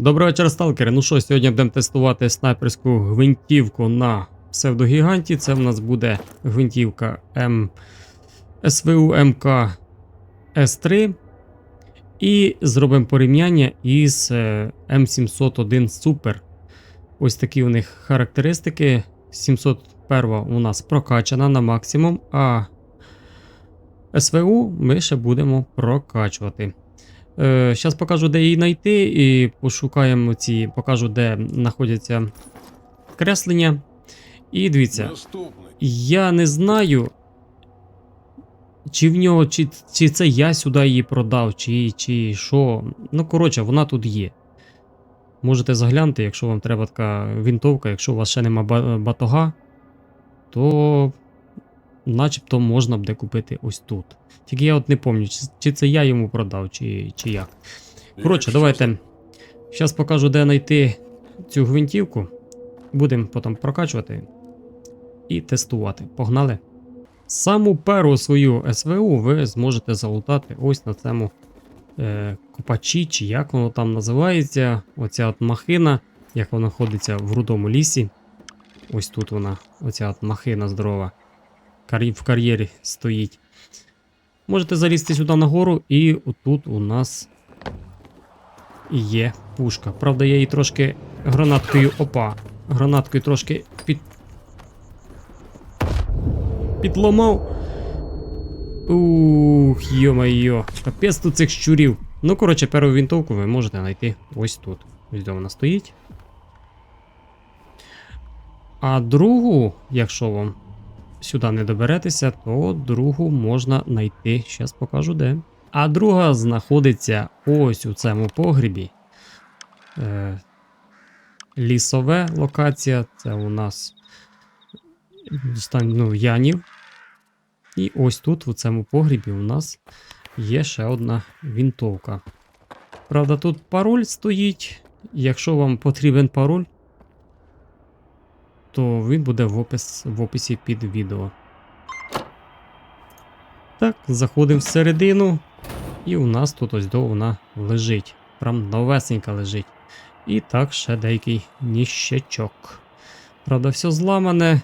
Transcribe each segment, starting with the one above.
Доброго вечора, сталкери. Ну що, сьогодні будемо тестувати снайперську гвинтівку на псевдогіганті. Це в нас буде гвинтівка М... СВУ МК С3. І зробимо порівняння із е, М701 Super. Ось такі у них характеристики. 701 у нас прокачана на максимум, а СВУ ми ще будемо прокачувати. Зараз покажу, де її знайти, і пошукаємо ці, покажу, де знаходяться креслення. І дивіться, я не знаю, чи в нього, чи, чи це я сюди її продав, чи, чи що. Ну, коротше, вона тут є. Можете заглянути, якщо вам треба така вінтовка, якщо у вас ще нема батога, то начебто можна буде купити ось тут. Тільки я от не пам'ятаю, чи, це я йому продав, чи, чи як. Коротше, давайте. Зараз покажу, де знайти цю гвинтівку. Будемо потім прокачувати і тестувати. Погнали. Саму першу свою СВУ ви зможете залутати ось на цьому е, копачі, чи як воно там називається. Оця от махина, як вона ходиться в рудому лісі. Ось тут вона, оця от махина здорова. В кар'єрі стоїть. Можете залізти сюди нагору, і отут у нас є пушка. Правда, я її трошки гранаткою опа. Гранаткою трошки під. Підломав. Ух, йо-майо. Капець тут цих щурів. Ну, коротше, першу вінтовку ви можете знайти ось тут. Ось де вона стоїть. А другу, якщо вам сюди не доберетеся, то другу можна знайти. Зараз покажу де. А друга знаходиться ось у цьому погрібі. Е, лісове локація. Це у нас ну, Янів. І ось тут, у цьому погрібі, у нас є ще одна вінтовка. Правда, тут пароль стоїть. Якщо вам потрібен пароль, то він буде в, опис, в описі під відео. Так, заходимо всередину. І у нас тут ось до вона лежить. Прям новесенька лежить. І так ще деякий ніщачок. Правда, все зламане.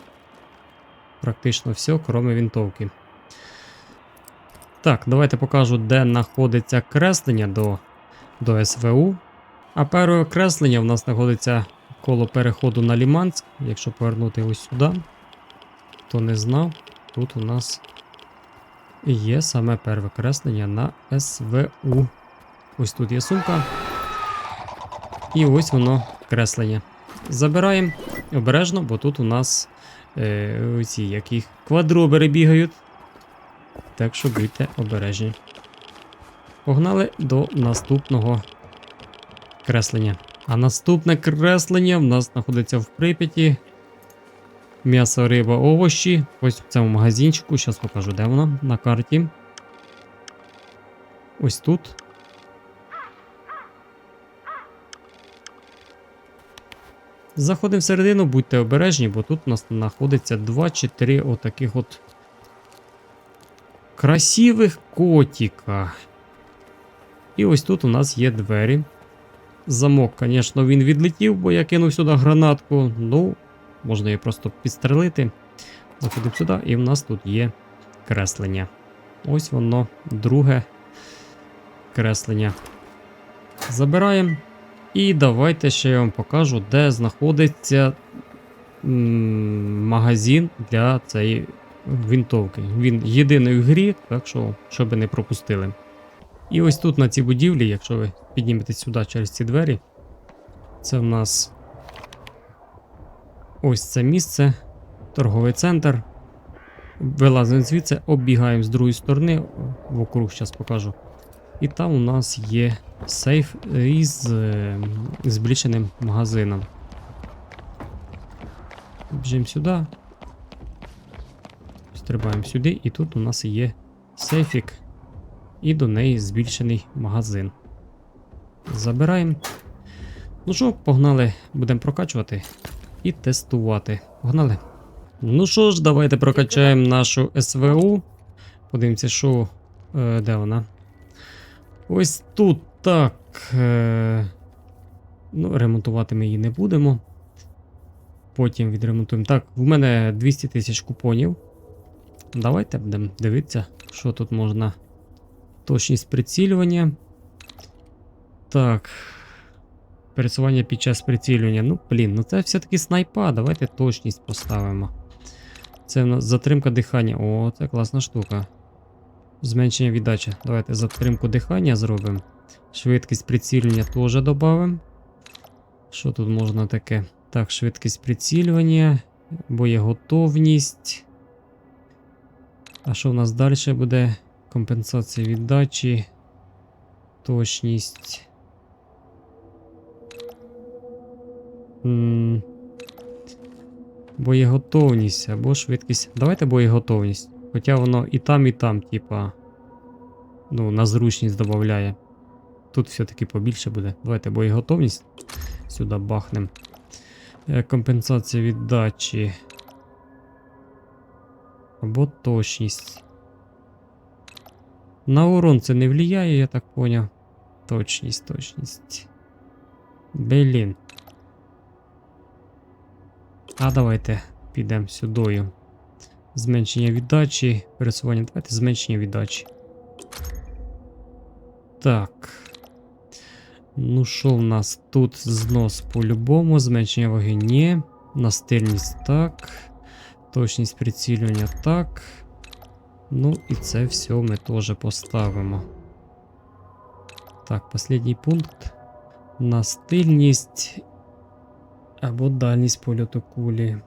Практично все, кроме вінтовки. Так, давайте покажу, де знаходиться креслення до, до СВУ. А перше креслення в нас знаходиться коло переходу на Ліманськ. Якщо повернути ось сюди, то не знав. Тут у нас є саме перше креслення на СВУ. Ось тут є сумка. І ось воно креслення. Забираємо обережно, бо тут у нас е, оці які квадробери бігають. Так що будьте обережні. Погнали до наступного креслення. А наступне креслення в нас знаходиться в Прип'яті. М'ясо, риба, овощі. Ось в цьому магазинчику. Зараз покажу, де воно на карті. Ось тут. Заходимо всередину, будьте обережні, бо тут у нас знаходиться 2 чи 3 отаких от красивих котика. І ось тут у нас є двері. Замок, звісно, він відлетів, бо я кинув сюди гранатку. Ну, можна її просто підстрелити. Заходимо сюди, і в нас тут є креслення. Ось воно, друге креслення. Забираємо. І давайте ще я вам покажу, де знаходиться магазин для цієї вінтовки. Він єдиний в грі, так що, щоб не пропустили. І ось тут на цій будівлі, якщо ви підніметесь сюди через ці двері, це в нас ось це місце, торговий центр. Вилазимо звідси, оббігаємо з другої сторони, вокруг зараз покажу. І там у нас є сейф із е, збільшеним магазином. Біжимо сюди. Стрибаємо сюди, і тут у нас є сейфік. І до неї збільшений магазин. Забираємо. Ну що, погнали, будемо прокачувати і тестувати. Погнали. Ну що ж, давайте прокачаємо нашу СВУ. Подивимося, що. Е, де вона? Ось тут так. Е, Ну, ремонтувати ми її не будемо. Потім відремонтуємо. Так, в мене 200 тисяч купонів. Давайте будемо дивитися, що тут можна. Точність прицілювання. Так. Пересування під час прицілювання. Ну, блін, ну це все-таки снайпа. Давайте точність поставимо. Це в нас затримка дихання. О, це класна штука. Зменшення віддачі. Давайте затримку дихання зробимо. Швидкість прицілювання теж додамо. Що тут можна таке? Так, швидкість прицілювання, боєготовність. А що в нас далі буде? Компенсація віддачі, точність. М, Боєготовність або швидкість. Давайте боєготовність. Хоча воно і там, і там, типа. Ну, на зручність додає. Тут все-таки побільше буде. Давайте боєготовність сюди бахнем. Е, Компенсація віддачі. Або точність. На урон це не влияє, я так поняв. Точність, точність. Блін. А давайте підемо сюдою. Зменшення віддачі, пересування. Давайте зменшення віддачі. Так. Ну, що в нас тут знос по-любому, зменшення ваги ні. Настильність так. Точність прицілювання так. Ну і це все ми теж поставимо. Так, останній пункт. Настильність або дальність польоту кулі.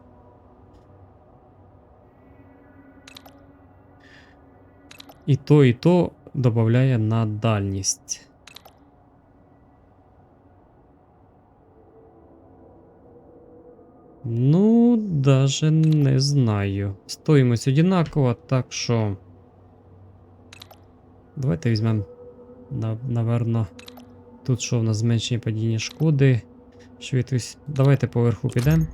І то, і то додає на дальність. Ну, даже не знаю. Стоїмось одинаково, так що. Давайте візьмемо. На, наверно. Тут що в нас зменшення падіння шкоди. Швидкість. Давайте поверху підемо.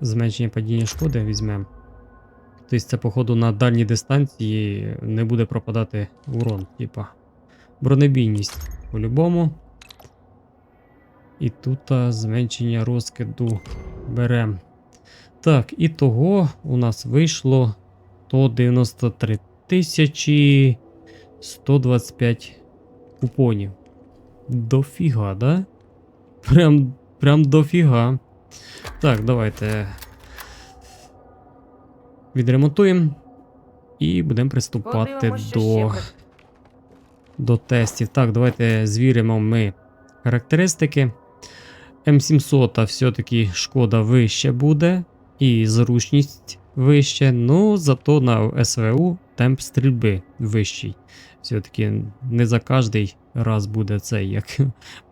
Зменшення падіння шкоди візьмемо. Тобто це, походу, на дальній дистанції не буде пропадати урон, типа. Бронебійність по-любому. І тут а, зменшення розкиду беремо. Так, і того у нас вийшло 193 тисячі 125 купонів. Дофіга, да? Прям, прям дофіга. Так, давайте відремонтуємо. І будемо приступати до, до тестів. Так, давайте звіримо ми характеристики. М700 все-таки шкода вище буде, і зручність вище. Ну, зато на СВУ темп стрільби вищий. Все-таки не за кожний раз буде цей, як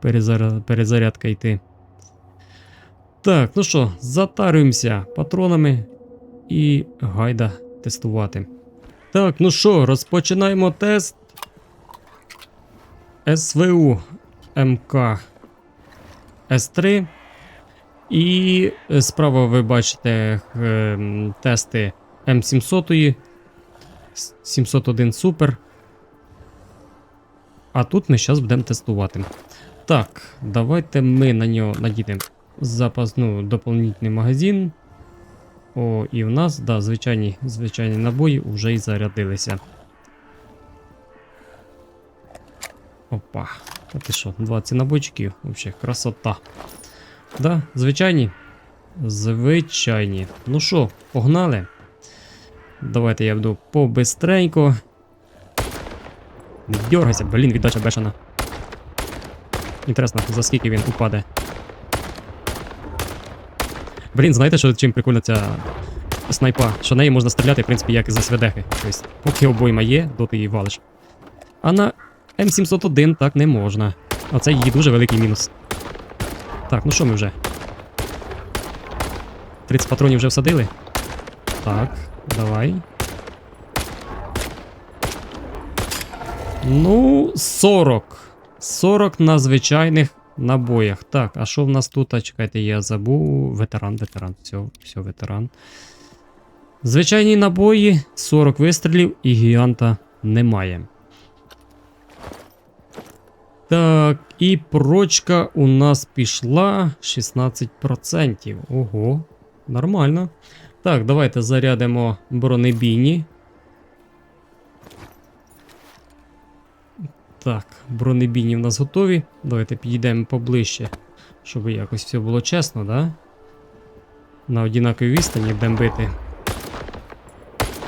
перезарядка йти. Так, ну що, затарюємося патронами і гайда тестувати. Так, ну що, розпочинаємо тест. СВУ МК С3. І е, справа ви бачите ем, тести М700, 701 Super. А тут ми зараз будемо тестувати. Так, давайте ми на нього надінемо запасну доповнительний магазин. О, і в нас, да, звичайні, звичайні набої вже і зарядилися. Опа. Та ти що, 20 набойчиків? Вообще красота. Да, звичайні. Звичайні. Ну що, погнали? Давайте я буду побистренько. Дергайся, блін, віддача бешена. Інтересно, за скільки він упаде. Блін, знаєте, що чим прикольна ця снайпа? Що неї можна стріляти, в принципі, як з СВДхи. Тобто, поки обойма є, доти її валиш. А на М701 так не можна. Оце її дуже великий мінус. Так, ну що ми вже? 30 патронів вже всадили? Так, давай. Ну, 40. 40 на звичайних набоях. Так, а що в нас тут? А, чекайте, я забув. Ветеран, ветеран. Все, все, ветеран. Звичайні набої, 40 вистрілів і гіганта немає. Так, і прочка у нас пішла 16%. Ого, нормально. Так, давайте зарядимо бронебійні. Так, бронебійні в нас готові. Давайте підійдемо поближче, щоб якось все було чесно, да? На однаковій відстані будемо бити.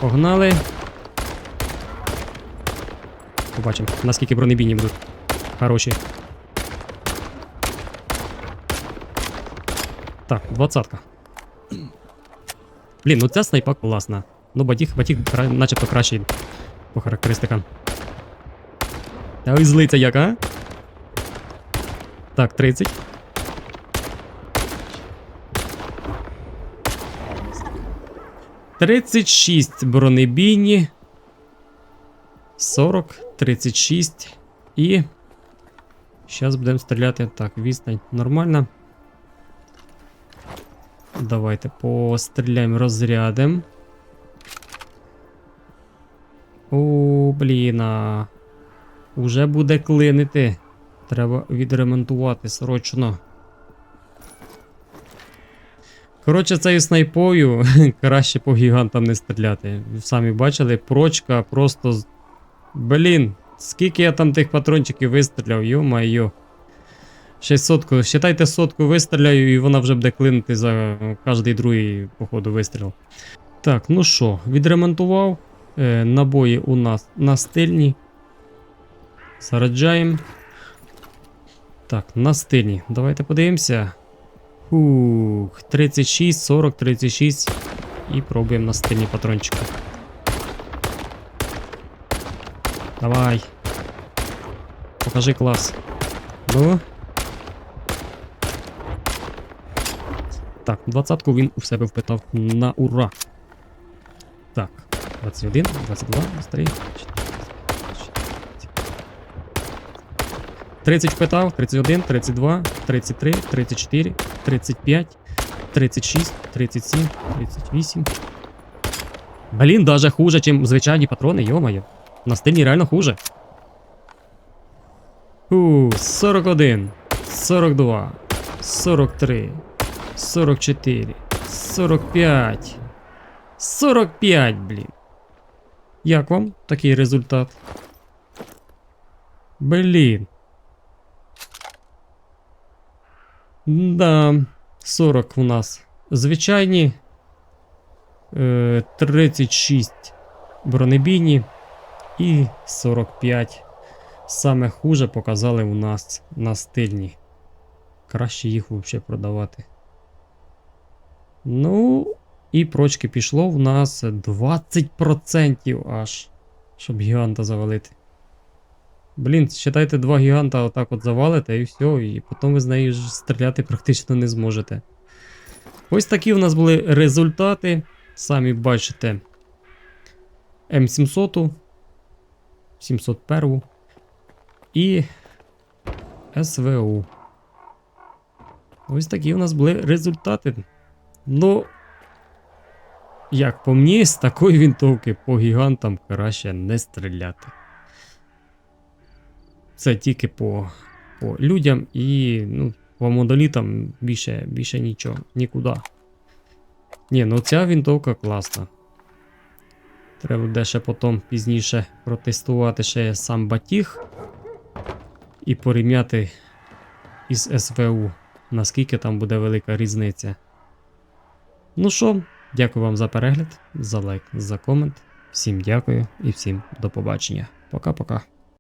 Погнали. Побачимо, наскільки бронебійні будуть. Хороші. Так, двадцатка. Блін, ну ця снайпа класна. Ну, батіг, батіг начебто кращий по характеристикам. Та ой, злиться як, а? Так, 30. Тридцять шість бронебійні. 40, 36 і. Зараз будемо стріляти. Так, відстань нормальна. Давайте постріляємо розрядом. О, блін. а. Уже буде клинити. Треба відремонтувати срочно. Коротше, цією снайпою краще по гігантам не стріляти. Ви самі бачили, прочка просто. Блін, скільки я там тих патрончиків вистріляв, йо-майо. Ще сотку, считайте сотку вистріляю, і вона вже буде клинити за кожний другий, походу, вистріл. Так, ну що, відремонтував. Е, набої у нас настильні. Зараджаємо. Так, настильні. Давайте подивимося. Ух, 36, 40, 36. І пробуємо настильні патрончики. Давай. Покажи клас. Ну. Так, двадцятку він у себе впитав на ура. Так, 21, 22, 23, 30 впитав, 31, 32, 33, 34, 35, 36, 37, 38. Блін, даже хуже, ніж звичайні патрони, йомаю. Настильні реально хуже. У, 41, 42, 43, 44, 45. 45, блін. Як вам такий результат? Блін. Да, 40 у нас звичайні. Е, 36 бронебійні і 45. Саме хуже показали у нас на стильні. Краще їх взагалі продавати. Ну, і прочки пішло в нас 20% аж. Щоб гіганта завалити. Блін, считайте, два гіганта отак от завалите і все, і потім ви з нею стріляти практично не зможете. Ось такі у нас були результати. Самі бачите. М700, 701 і СВУ. Ось такі у нас були результати. Ну, як по мені, з такої вінтовки по гігантам краще не стріляти. Це тільки по, по людям і ну, по монолітам більше, більше нічого, нікуди. Ні, ну ця вінтовка класна. Треба буде ще потім пізніше протестувати ще сам батіг і порівняти із СВУ, наскільки там буде велика різниця. Ну що, дякую вам за перегляд, за лайк, за комент. Всім дякую і всім до побачення. Пока-пока.